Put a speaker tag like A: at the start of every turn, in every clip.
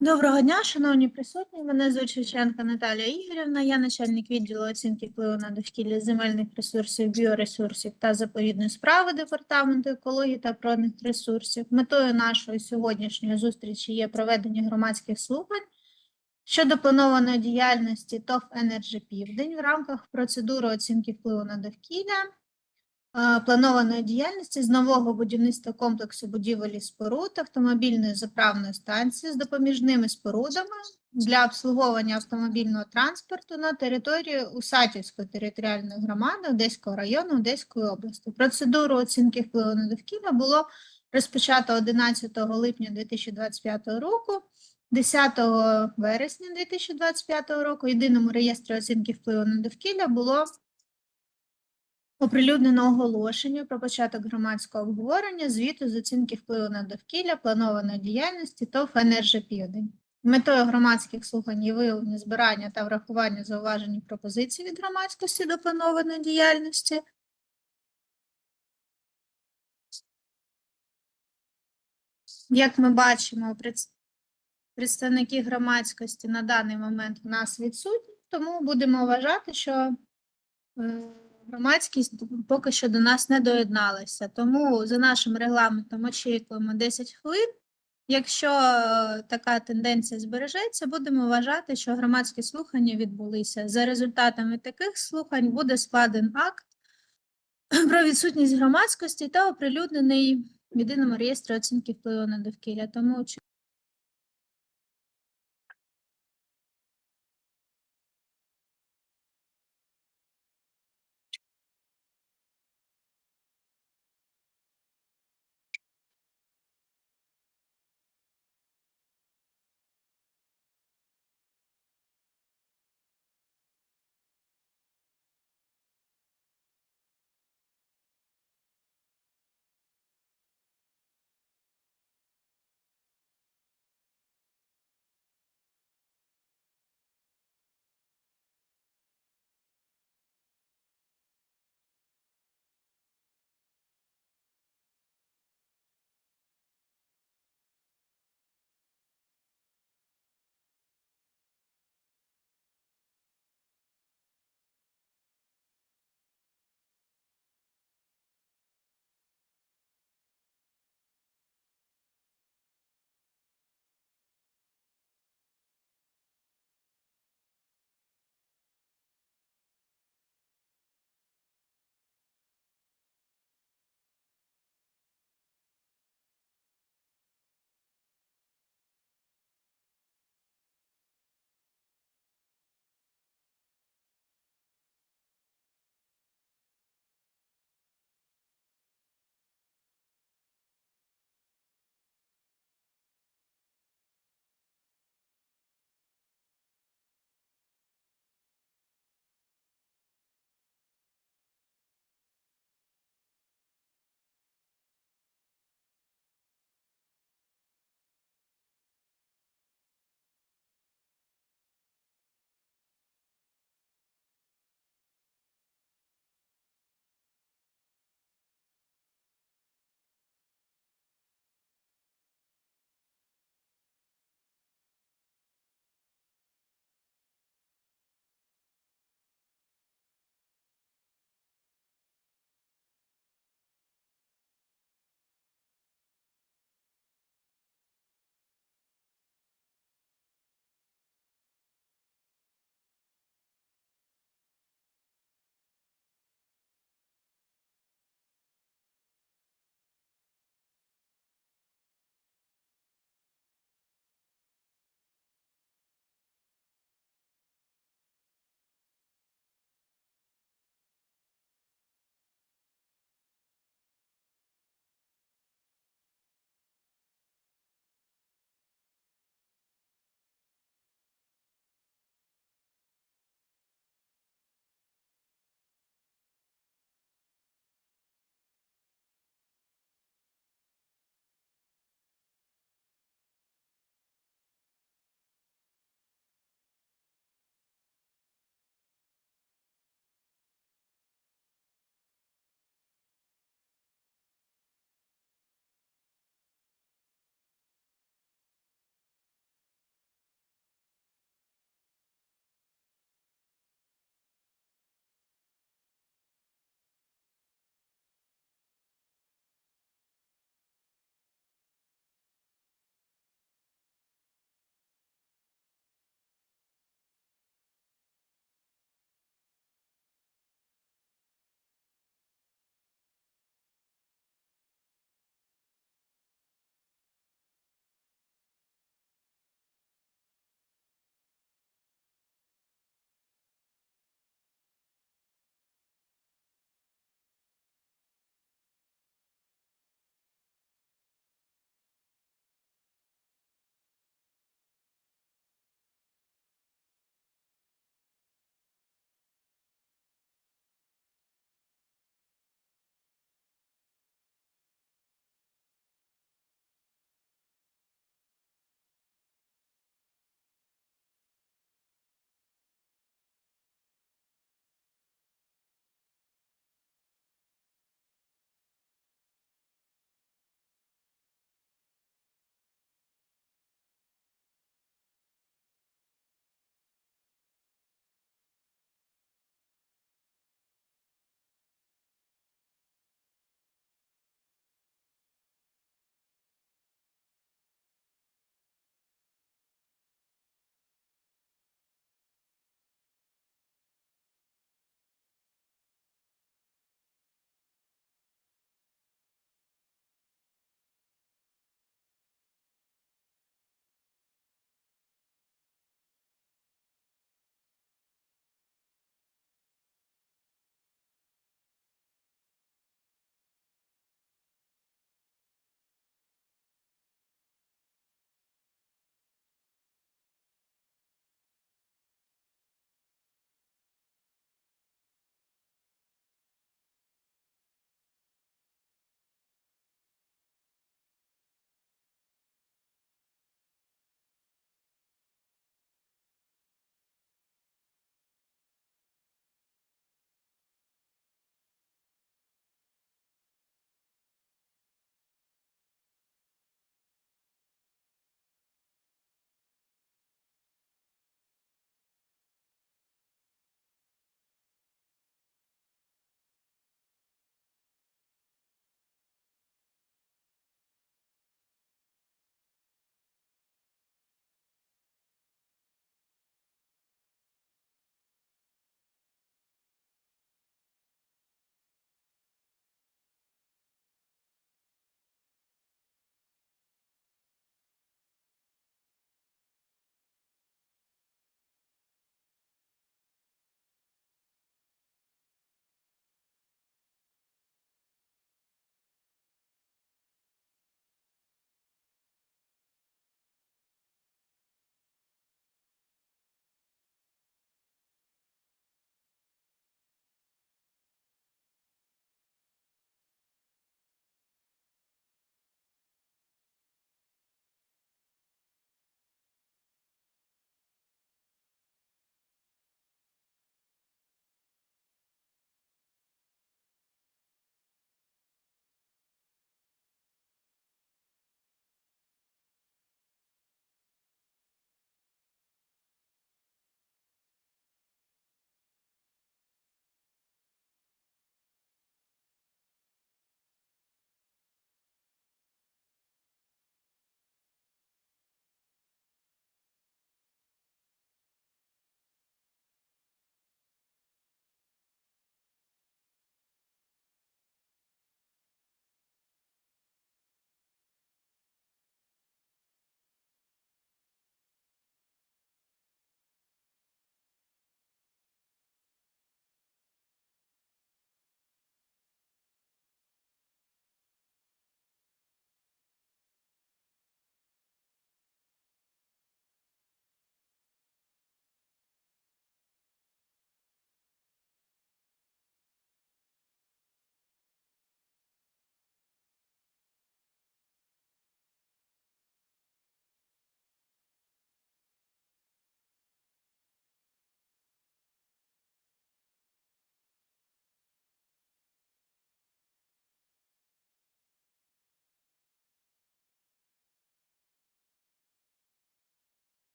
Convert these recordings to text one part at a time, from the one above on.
A: Доброго дня, шановні присутні. Мене звуть Шевченка Наталія Ігорівна. Я начальник відділу оцінки впливу на довкілля земельних ресурсів, біоресурсів та заповідної справи департаменту екології та природних ресурсів. Метою нашої сьогоднішньої зустрічі є проведення громадських слухань щодо планованої діяльності ТОВ «Енерджі Південь в рамках процедури оцінки впливу на довкілля планованої діяльності з нового будівництва комплексу будівель і споруд автомобільної заправної станції з допоміжними спорудами для обслуговування автомобільного транспорту на території Усатівської територіальної громади Одеського району Одеської області. Процедуру оцінки впливу на довкілля було розпочато 11 липня 2025 року. 10 вересня 2025 року єдиному реєстрі оцінки впливу на довкілля було оприлюднено оголошення про початок громадського обговорення звіту з оцінки впливу на довкілля планованої діяльності ТОВ «Енерджі Південь». Метою громадських слухань є виявлення збирання та врахування зауважень пропозицій від громадськості до планованої діяльності. Як ми бачимо, представники громадськості на даний момент у нас відсутні, тому будемо вважати, що е, громадськість поки що до нас не доєдналася. Тому за нашим регламентом очікуємо 10 хвилин. Якщо е, така тенденція збережеться, будемо вважати, що громадські слухання відбулися. За результатами таких слухань буде складен акт про відсутність громадськості та оприлюднений в єдиному реєстрі оцінки впливу на довкілля. Тому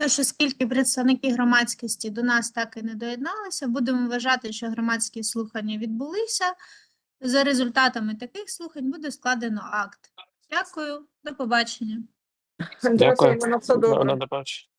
A: Тож, оскільки представники громадськості до нас так і не доєдналися, будемо вважати, що громадські слухання відбулися. За результатами таких слухань буде складено акт. Дякую, до побачення.
B: Дякую.
C: Дякуємо